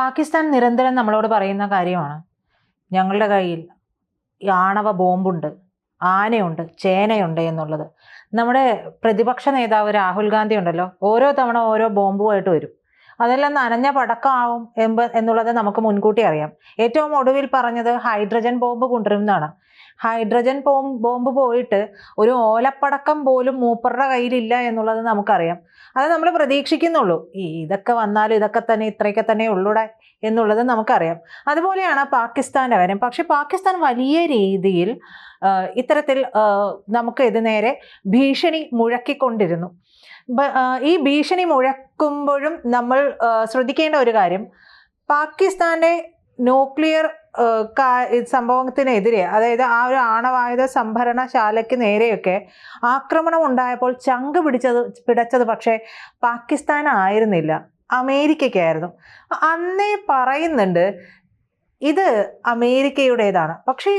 പാകിസ്ഥാൻ നിരന്തരം നമ്മളോട് പറയുന്ന കാര്യമാണ്. ഞങ്ങളുടെ കയ്യിൽ ആണവ ബോംബുണ്ട് ആനയുണ്ട് ചേനയുണ്ട് എന്നുള്ളത്. നമ്മുടെ പ്രതിപക്ഷ നേതാവ് രാഹുൽ ഗാന്ധി ഉണ്ടല്ലോ ഓരോ തവണ ഓരോ ബോംബുമായിട്ട് വരും. അതെല്ലാം നനഞ്ഞ പടക്കമാവും എമ്പ എന്നുള്ളത് നമുക്ക് മുൻകൂട്ടി അറിയാം. ഏറ്റവും ഒടുവിൽ പറഞ്ഞത് ഹൈഡ്രജൻ ബോംബ് കൊണ്ടുവരുന്നതാണ്. ഹൈഡ്രജൻ ബോംബ് ബോംബ് പോയിട്ട് ഒരു ഓലപ്പടക്കം പോലും മൂപ്പറുടെ കയ്യിലില്ല എന്നുള്ളത് നമുക്കറിയാം. അത് നമ്മൾ പ്രതീക്ഷിക്കുന്നുള്ളൂ. ഈ ഇതൊക്കെ വന്നാലും ഇതൊക്കെ തന്നെ ഇത്രയൊക്കെ തന്നെ ഉള്ളൂടെ എന്നുള്ളത് നമുക്കറിയാം. അതുപോലെയാണ് പാകിസ്ഥാന്റെ കാര്യം. പക്ഷേ പാകിസ്ഥാൻ വലിയ രീതിയിൽ ഇത്തരത്തിൽ നമുക്ക് ഇത് നേരെ ഭീഷണി മുഴക്കിക്കൊണ്ടിരുന്നു. ഈ ഭീഷണി മുഴക്കുമ്പോഴും നമ്മൾ ശ്രദ്ധിക്കേണ്ട ഒരു കാര്യം. പാകിസ്ഥാന്റെ ന്യൂക്ലിയർ സംഭവത്തിനെതിരെ അതായത് ആ ഒരു ആണവായുധ സംഭരണശാലയ്ക്ക് നേരെയൊക്കെ ആക്രമണം ഉണ്ടായപ്പോൾ ചങ്ക് പിടിച്ചത് പിടച്ചത് പക്ഷേ പാകിസ്ഥാനായിരുന്നില്ല. അമേരിക്കയ്ക്കായിരുന്നു. അന്നേ പറയുന്നുണ്ട് ഇത് അമേരിക്കയുടേതാണ്. പക്ഷേ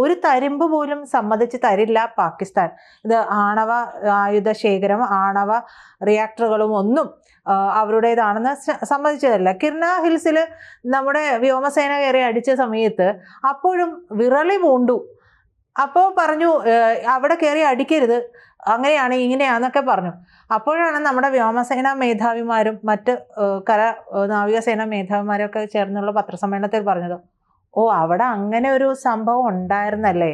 ഒരു തരിമ്പ് പോലും സമ്മതിച്ച് തരില്ല പാകിസ്ഥാൻ. ഇത് ആണവ ആയുധ ശേഖരം ആണവ റിയാക്ടറുകളും ഒന്നും അവരുടേതാണെന്ന് സമ്മതിച്ചതല്ല. കിർണ ഹിൽസിൽ നമ്മുടെ വ്യോമസേന കയറി അടിച്ച സമയത്ത് അപ്പോഴും വിറളി പൂണ്ടു. അപ്പോൾ പറഞ്ഞു അവിടെ കയറി അടിക്കരുത്. അങ്ങനെയാണ് ഇങ്ങനെയാന്നൊക്കെ പറഞ്ഞു. അപ്പോഴാണ് നമ്മുടെ വ്യോമസേന മേധാവിമാരും മറ്റ് കര നാവികസേന മേധാവിമാരും ഒക്കെ ചേർന്നുള്ള പത്രസമ്മേളനത്തിൽ പറഞ്ഞത്. ഓ അവിടെ അങ്ങനെ ഒരു സംഭവം ഉണ്ടായിരുന്നല്ലേ?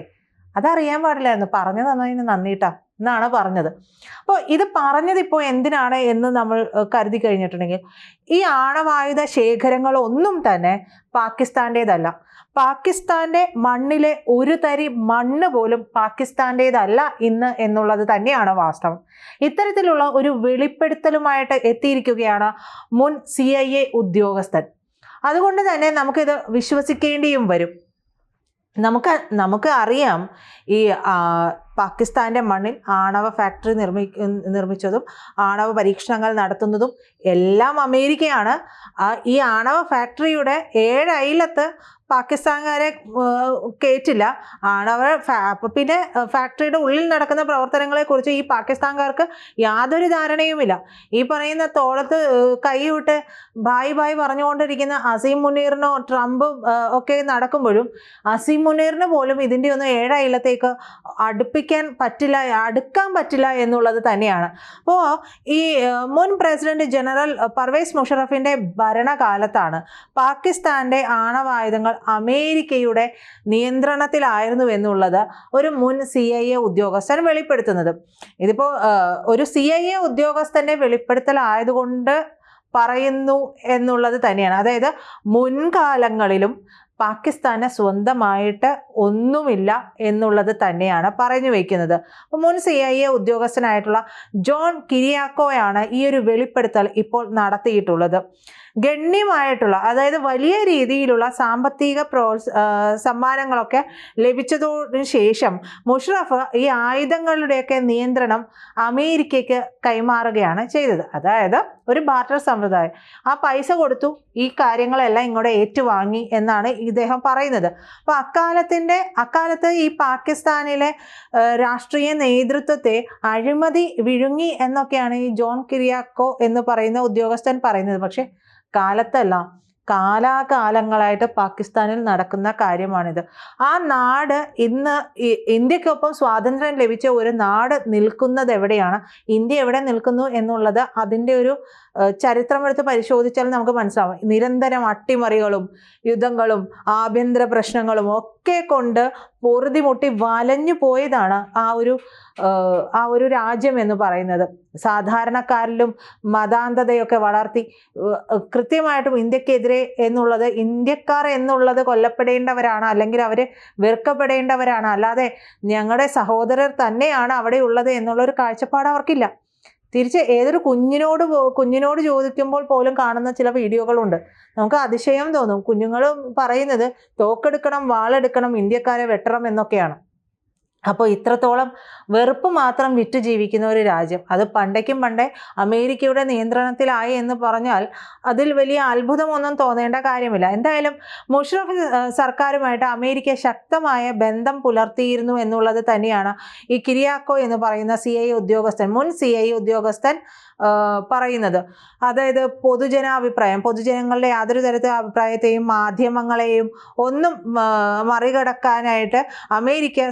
അതറിയാൻ പാടില്ലായിരുന്നു പറഞ്ഞു തന്നതിന് നന്ദിട്ടാ. എന്നാണ് പറഞ്ഞത്. അപ്പോൾ ഇത് പറഞ്ഞത് ഇപ്പോൾ എന്തിനാണ് എന്ന് നമ്മൾ കരുതി കഴിഞ്ഞിട്ടുണ്ടെങ്കിൽ ഈ ആണവായുധ ശേഖരങ്ങളൊന്നും തന്നെ പാകിസ്ഥാന്റേതല്ല. പാകിസ്ഥാന്റെ മണ്ണിലെ ഒരു തരി മണ്ണ് പോലും പാകിസ്ഥാന്റേതല്ല ഇന്ന് എന്നുള്ളത് തന്നെയാണ് വാസ്തവം. ഇത്തരത്തിലുള്ള ഒരു വെളിപ്പെടുത്തലുമായിട്ട് എത്തിയിരിക്കുകയാണ് മുൻ സി ഉദ്യോഗസ്ഥൻ. അതുകൊണ്ട് തന്നെ നമുക്കിത് വിശ്വസിക്കേണ്ടിയും വരും. നമുക്ക് നമുക്ക് അറിയാം ഈ പാകിസ്ഥാന്റെ മണ്ണിൽ ആണവ ഫാക്ടറി നിർമ്മി നിർമ്മിച്ചതും ആണവ പരീക്ഷണങ്ങൾ നടത്തുന്നതും എല്ലാം അമേരിക്കയാണ്. ഈ ആണവ ഫാക്ടറിയുടെ ഏഴ് അയലത്ത് പാകിസ്ഥാൻകാരെ കയറ്റില്ല ആണവ പിന്നെ ഫാക്ടറിയുടെ ഉള്ളിൽ നടക്കുന്ന പ്രവർത്തനങ്ങളെക്കുറിച്ച് ഈ പാകിസ്ഥാൻകാർക്ക് യാതൊരു ധാരണയുമില്ല. ഈ പറയുന്ന തോളത്ത് കൈവിട്ട് ബായ് ബായ് പറഞ്ഞുകൊണ്ടിരിക്കുന്ന അസീം മുനീറിനോ ട്രംപ് ഒക്കെ നടക്കുമ്പോഴും അസീം മുനീറിന് പോലും ഇതിന്റെ ഒന്നും ഏഴയിലത്തേക്ക് അടുപ്പിക്കാൻ പറ്റില്ല അടുക്കാൻ പറ്റില്ല എന്നുള്ളത് തന്നെയാണ്. അപ്പോൾ ഈ മുൻ പ്രസിഡന്റ് ജനറൽ പർവേസ് മുഷറഫിന്റെ ഭരണകാലത്താണ് പാകിസ്ഥാന്റെ ആണവായുധങ്ങൾ അമേരിക്കയുടെ നിയന്ത്രണത്തിലായിരുന്നു എന്നുള്ളത് ഒരു മുൻ സി ഐ എ ഉദ്യോഗസ്ഥൻ വെളിപ്പെടുത്തുന്നത്. ഇതിപ്പോൾ ഒരു സി ഐ എ ഉദ്യോഗസ്ഥന്റെ വെളിപ്പെടുത്തലായതുകൊണ്ട് പറയുന്നു എന്നുള്ളത് തന്നെയാണ്. അതായത് മുൻകാലങ്ങളിലും പാകിസ്ഥാന് സ്വന്തമായിട്ട് ഒന്നുമില്ല എന്നുള്ളത് തന്നെയാണ് പറഞ്ഞു വയ്ക്കുന്നത് മുൻ സി ഐ എ ഉദ്യോഗസ്ഥനായിട്ടുള്ള ജോൺ കിരിയാക്കോയാണ് ഈ ഒരു വെളിപ്പെടുത്തൽ ഇപ്പോൾ നടത്തിയിട്ടുള്ളത്. ഗണ്യമായിട്ടുള്ള അതായത് വലിയ രീതിയിലുള്ള സാമ്പത്തിക പ്രോത്സ സമ്മാനങ്ങളൊക്കെ ലഭിച്ചതിനു ശേഷം മുഷറഫ് ഈ ആയുധങ്ങളുടെയൊക്കെ നിയന്ത്രണം അമേരിക്കയ്ക്ക് കൈമാറുകയാണ് ചെയ്തത്. അതായത് ഒരു ബാർട്ടർ സമ്പ്രദായം. ആ പൈസ കൊടുത്തു ഈ കാര്യങ്ങളെല്ലാം ഇങ്ങോട്ട് ഏറ്റുവാങ്ങി എന്നാണ് ഇദ്ദേഹം പറയുന്നത്. അപ്പോൾ അക്കാലത്തിന്റെ അക്കാലത്ത് ഈ പാകിസ്ഥാനിലെ രാഷ്ട്രീയ നേതൃത്വത്തെ അഴിമതി വിഴുങ്ങി എന്നൊക്കെയാണ് ഈ ജോൺ കിരിയാക്കോ എന്ന് പറയുന്ന ഉദ്യോഗസ്ഥൻ പറയുന്നത്. പക്ഷേ കാലത്തല്ല കാലാകാലങ്ങളായിട്ട് പാകിസ്ഥാനിൽ നടക്കുന്ന കാര്യമാണിത്. ആ നാട് ഇന്ന് ഇന്ത്യക്കൊപ്പം സ്വാതന്ത്ര്യം ലഭിച്ച ഒരു നാട് നിൽക്കുന്നത് എവിടെയാണ്? ഇന്ത്യ എവിടെ നിൽക്കുന്നു എന്നുള്ളത് അതിന്റെ ഒരു ഏഹ്, ചരിത്രം എടുത്ത് പരിശോധിച്ചാൽ നമുക്ക് മനസ്സിലാവും. നിരന്തരം അട്ടിമറികളും യുദ്ധങ്ങളും ആഭ്യന്തര പ്രശ്നങ്ങളും ഒക്കെ കൊണ്ട് പൊറുതിമുട്ടി വലഞ്ഞു പോയതാണ് ആ ഒരു ആ ഒരു രാജ്യം എന്ന് പറയുന്നത്. സാധാരണക്കാരിലും മതാന്തതയൊക്കെ വളർത്തി കൃത്യമായിട്ടും ഇന്ത്യക്കെതിരെ എന്നുള്ളത് ഇന്ത്യക്കാർ എന്നുള്ളത് കൊല്ലപ്പെടേണ്ടവരാണ് അല്ലെങ്കിൽ അവർ വെറുക്കപ്പെടേണ്ടവരാണ്. അല്ലാതെ ഞങ്ങളുടെ സഹോദരർ തന്നെയാണ് അവിടെ ഉള്ളത് ഒരു കാഴ്ചപ്പാട് അവർക്കില്ല. തിരിച്ച് ഏതൊരു കുഞ്ഞിനോട് കുഞ്ഞിനോട് ചോദിക്കുമ്പോൾ പോലും കാണുന്ന ചില വീഡിയോകളുണ്ട്. നമുക്ക് അതിശയം തോന്നും. കുഞ്ഞുങ്ങൾ പറയുന്നത് തോക്കെടുക്കണം വാളെടുക്കണം ഇന്ത്യക്കാരെ വെട്ടണം എന്നൊക്കെയാണ്. അപ്പോൾ ഇത്രത്തോളം വെറുപ്പ് മാത്രം വിറ്റ് ജീവിക്കുന്ന ഒരു രാജ്യം. അത് പണ്ടേക്കും പണ്ടേ അമേരിക്കയുടെ നിയന്ത്രണത്തിലായി എന്ന് പറഞ്ഞാൽ അതിൽ വലിയ അത്ഭുതമൊന്നും തോന്നേണ്ട കാര്യമില്ല. എന്തായാലും മുഷറഫ് സർക്കാരുമായിട്ട് അമേരിക്ക ശക്തമായ ബന്ധം പുലർത്തിയിരുന്നു എന്നുള്ളത് തന്നെയാണ് ഈ കിരിയാക്കോ എന്ന് പറയുന്ന സി ഉദ്യോഗസ്ഥൻ മുൻ സി ഉദ്യോഗസ്ഥൻ പറയുന്നത്. അതായത് പൊതുജനാഭിപ്രായം പൊതുജനങ്ങളുടെ യാതൊരു തരത്തിലുള്ള അഭിപ്രായത്തെയും മാധ്യമങ്ങളെയും ഒന്നും മറികടക്കാനായിട്ട് അമേരിക്ക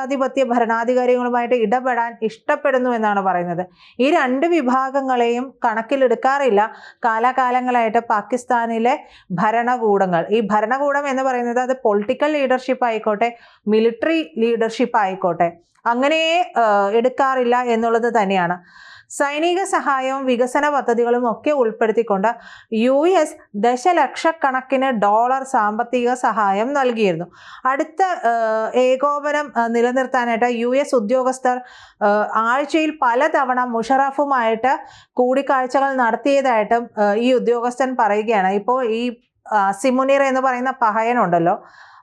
സ്വേച്ഛാധിപത്യ ഭരണാധികാരികളുമായിട്ട് ഇടപെടാൻ ഇഷ്ടപ്പെടുന്നു എന്നാണ് പറയുന്നത്. ഈ രണ്ട് വിഭാഗങ്ങളെയും കണക്കിലെടുക്കാറില്ല. കാലാകാലങ്ങളായിട്ട് പാകിസ്ഥാനിലെ ഭരണകൂടങ്ങൾ. ഈ ഭരണകൂടം എന്ന് പറയുന്നത് അത് പൊളിറ്റിക്കൽ ലീഡർഷിപ്പ് ആയിക്കോട്ടെ മിലിറ്ററി ലീഡർഷിപ്പ് ആയിക്കോട്ടെ അങ്ങനെ എടുക്കാറില്ല എന്നുള്ളത് തന്നെയാണ്. സൈനിക സഹായവും വികസന പദ്ധതികളും ഒക്കെ ഉൾപ്പെടുത്തിക്കൊണ്ട് യു എസ് ദശലക്ഷക്കണക്കിന് ഡോളർ സാമ്പത്തിക സഹായം നൽകിയിരുന്നു. അടുത്ത ഏകോപനം നിലനിർത്താനായിട്ട് യു എസ് ഉദ്യോഗസ്ഥർ ആഴ്ചയിൽ പലതവണ മുഷറഫുമായിട്ട് കൂടിക്കാഴ്ചകൾ നടത്തിയതായിട്ടും ഈ ഉദ്യോഗസ്ഥൻ പറയുകയാണ്. ഇപ്പോൾ ഈ സിമുനീർ എന്ന് പറയുന്ന പഹയനുണ്ടല്ലോ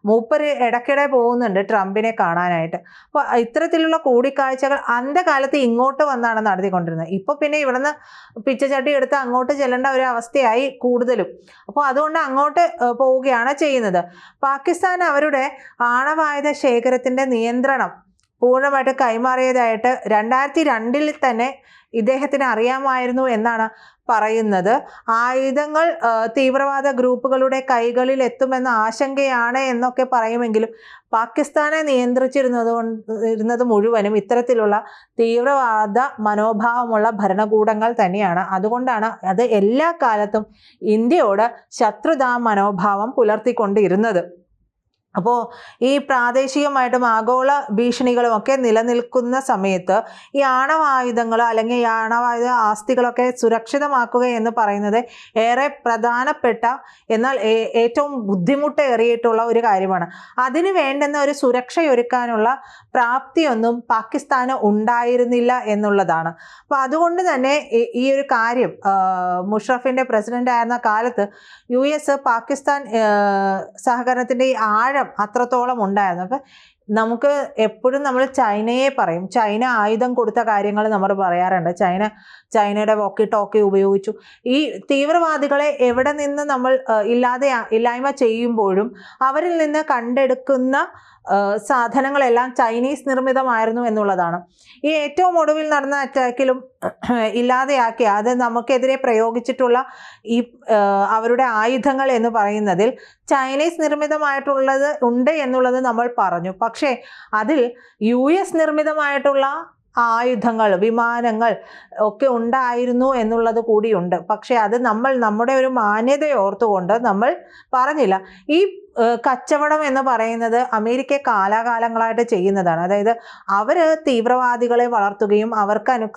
മൂപ്പര് ഇടയ്ക്കിടെ പോകുന്നുണ്ട് ട്രംപിനെ കാണാനായിട്ട്. അപ്പോൾ ഇത്തരത്തിലുള്ള കൂടിക്കാഴ്ചകൾ അന്ത്യകാലത്ത് ഇങ്ങോട്ട് വന്നാണ് നടത്തിക്കൊണ്ടിരുന്നത്. ഇപ്പോൾ പിന്നെ ഇവിടുന്ന് പിച്ചച്ചട്ടി എടുത്ത് അങ്ങോട്ട് ചെല്ലേണ്ട ഒരു അവസ്ഥയായി കൂടുതലും. അപ്പോൾ അതുകൊണ്ട് അങ്ങോട്ട് പോവുകയാണ് ചെയ്യുന്നത്. പാകിസ്ഥാൻ അവരുടെ ആണവായുധ ശേഖരത്തിന്റെ നിയന്ത്രണം പൂർണമായിട്ട് കൈമാറിയതായിട്ട് രണ്ടായിരത്തി രണ്ടിൽ തന്നെ ഇദ്ദേഹത്തിന് അറിയാമായിരുന്നു എന്നാണ് പറയുന്നത്. ആയുധങ്ങൾ തീവ്രവാദ ഗ്രൂപ്പുകളുടെ കൈകളിൽ എത്തുമെന്ന ആശങ്കയാണ് എന്നൊക്കെ പറയുമെങ്കിലും പാകിസ്ഥാനെ നിയന്ത്രിച്ചിരുന്നത് ഇരുന്നത് മുഴുവനും ഇത്തരത്തിലുള്ള തീവ്രവാദ മനോഭാവമുള്ള ഭരണകൂടങ്ങൾ തന്നെയാണ്. അതുകൊണ്ടാണ് അത് എല്ലാ കാലത്തും ഇന്ത്യയോട് ശത്രുതാ മനോഭാവം പുലർത്തിക്കൊണ്ടിരുന്നത്. അപ്പോൾ ഈ പ്രാദേശികമായിട്ടും ആഗോള ഭീഷണികളും ഒക്കെ നിലനിൽക്കുന്ന സമയത്ത് ഈ ആണവായുധങ്ങൾ അല്ലെങ്കിൽ ഈ ആണവായുധ ആസ്തികളൊക്കെ സുരക്ഷിതമാക്കുക എന്ന് പറയുന്നത് ഏറെ പ്രധാനപ്പെട്ട എന്നാൽ ഏറ്റവും ബുദ്ധിമുട്ടേറിയിട്ടുള്ള ഒരു കാര്യമാണ്. അതിന് വേണ്ടുന്ന ഒരു സുരക്ഷയൊരുക്കാനുള്ള പ്രാപ്തിയൊന്നും പാകിസ്ഥാന് ഉണ്ടായിരുന്നില്ല എന്നുള്ളതാണ്. അപ്പോൾ അതുകൊണ്ട് തന്നെ ഈ- ഒരു കാര്യം മുഷറഫിന്റെ പ്രസിഡന്റ് ആയിരുന്ന കാലത്ത് യു എസ് പാകിസ്ഥാൻ സഹകരണത്തിന്റെ ഈ ആഴം അത്രത്തോളം ഉണ്ടായിരുന്നു. അപ്പം നമുക്ക് എപ്പോഴും നമ്മൾ ചൈനയെ പറയും. ചൈന ആയുധം കൊടുത്ത കാര്യങ്ങൾ നമ്മൾ പറയാറുണ്ട്. ചൈന ചൈനയുടെ വോക്കി ടോക്കി ഉപയോഗിച്ചു. ഈ തീവ്രവാദികളെ എവിടെ നിന്ന് നമ്മൾ ഇല്ലാതെ ഇല്ലായ്മ ചെയ്യുമ്പോഴും അവരിൽ നിന്ന് കണ്ടെടുക്കുന്ന സാധനങ്ങളെല്ലാം ചൈനീസ് നിർമ്മിതമായിരുന്നു എന്നുള്ളതാണ്. ഈ ഏറ്റവും ഒടുവിൽ നടന്ന അറ്റാക്കിലും ഇല്ലാതെയാക്കി അത് നമുക്കെതിരെ പ്രയോഗിച്ചിട്ടുള്ള ഈ അവരുടെ ആയുധങ്ങൾ എന്ന് പറയുന്നതിൽ ചൈനീസ് നിർമ്മിതമായിട്ടുള്ളത് ഉണ്ട് എന്നുള്ളത് നമ്മൾ പറഞ്ഞു. പക്ഷേ അതിൽ യു എസ് നിർമ്മിതമായിട്ടുള്ള ആയുധങ്ങൾ വിമാനങ്ങൾ ഒക്കെ ഉണ്ടായിരുന്നു എന്നുള്ളത് കൂടിയുണ്ട്. പക്ഷേ അത് നമ്മൾ നമ്മുടെ ഒരു മാന്യത ഓർത്തുകൊണ്ട് നമ്മൾ പറഞ്ഞില്ല. ഈ കച്ചവടം എന്ന് പറയുന്നത് അമേരിക്ക കാലാകാലങ്ങളായിട്ട് ചെയ്യുന്നതാണ്. അതായത് അവർ തീവ്രവാദികളെ വളർത്തുകയും അവർക്ക് അനു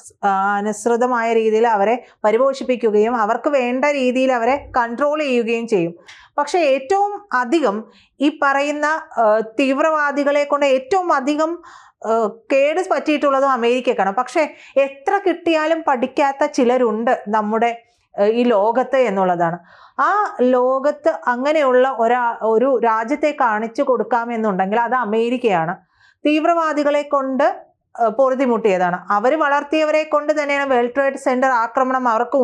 അനുസൃതമായ രീതിയിൽ അവരെ പരിപോഷിപ്പിക്കുകയും അവർക്ക് വേണ്ട രീതിയിൽ അവരെ കൺട്രോൾ ചെയ്യുകയും ചെയ്യും. പക്ഷേ ഏറ്റവും അധികം ഈ പറയുന്ന തീവ്രവാദികളെ കൊണ്ട് ഏറ്റവും അധികം കേട് പറ്റിയിട്ടുള്ളതും അമേരിക്കക്കാണ്. പക്ഷേ എത്ര കിട്ടിയാലും പഠിക്കാത്ത ചിലരുണ്ട് നമ്മുടെ ഈ ലോകത്ത് എന്നുള്ളതാണ്. ആ ലോകത്ത് അങ്ങനെയുള്ള ഒരാ ഒരു രാജ്യത്തെ കാണിച്ചു കൊടുക്കാമെന്നുണ്ടെങ്കിൽ അത് അമേരിക്കയാണ്. തീവ്രവാദികളെ കൊണ്ട് പൊറുതിമുട്ടിയതാണ് അവർ വളർത്തിയവരെ കൊണ്ട് തന്നെയാണ് വേൾഡ് ട്രേഡ് സെന്റർ ആക്രമണം അവർക്ക്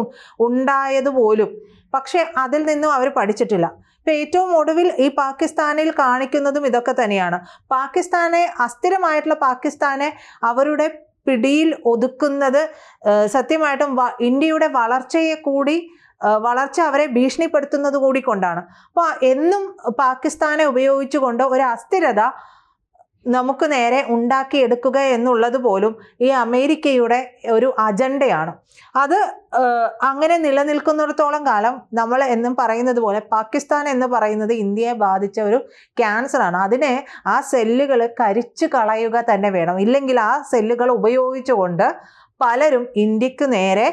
ഉണ്ടായതുപോലും ഉണ്ടായത് പോലും. പക്ഷേ അതിൽ നിന്നും അവർ പഠിച്ചിട്ടില്ല. ഇപ്പം ഏറ്റവും ഒടുവിൽ ഈ പാകിസ്ഥാനിൽ കാണിക്കുന്നതും ഇതൊക്കെ തന്നെയാണ്. പാകിസ്ഥാനെ അസ്ഥിരമായിട്ടുള്ള പാകിസ്ഥാനെ അവരുടെ പിടിയിൽ ഒതുക്കുന്നത് സത്യമായിട്ടും ഇന്ത്യയുടെ വളർച്ചയെ കൂടി വളർച്ച അവരെ ഭീഷണിപ്പെടുത്തുന്നത് കൂടി കൊണ്ടാണ്. അപ്പോൾ എന്നും പാകിസ്ഥാനെ ഉപയോഗിച്ചുകൊണ്ട് ഒരു അസ്ഥിരത നമുക്ക് നേരെ ഉണ്ടാക്കിയെടുക്കുക എന്നുള്ളത് പോലും ഈ അമേരിക്കയുടെ ഒരു അജണ്ടയാണ്. അത് അങ്ങനെ നിലനിൽക്കുന്നിടത്തോളം കാലം നമ്മൾ എന്നും പറയുന്നത് പോലെ പാകിസ്ഥാൻ എന്ന് പറയുന്നത് ഇന്ത്യയെ ബാധിച്ച ഒരു ക്യാൻസറാണ്. അതിനെ ആ സെല്ലുകൾ കരിച്ചു കളയുക തന്നെ വേണം. ഇല്ലെങ്കിൽ ആ സെല്ലുകൾ ഉപയോഗിച്ചുകൊണ്ട് പലരും ഇന്ത്യയ്ക്ക് നേരെ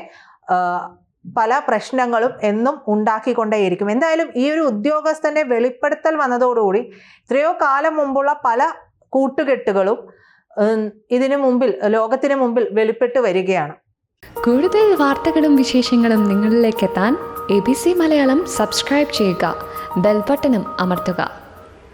പല പ്രശ്നങ്ങളും എന്നും ഉണ്ടാക്കിക്കൊണ്ടേയിരിക്കും. എന്തായാലും ഈ ഒരു ഉദ്യോഗസ്ഥന്റെ വെളിപ്പെടുത്തൽ വന്നതോടുകൂടി എത്രയോ കാലം മുമ്പുള്ള പല കൂട്ടുകെട്ടുകളും ഇതിനു മുമ്പിൽ ലോകത്തിന് മുമ്പിൽ വെളിപ്പെട്ട് വരികയാണ്. കൂടുതൽ വാർത്തകളും വിശേഷങ്ങളും നിങ്ങളിലേക്ക് എത്താൻ A B C Malayalam subscribe ചെയ്യുക ബെൽബട്ടനും അമർത്തുക.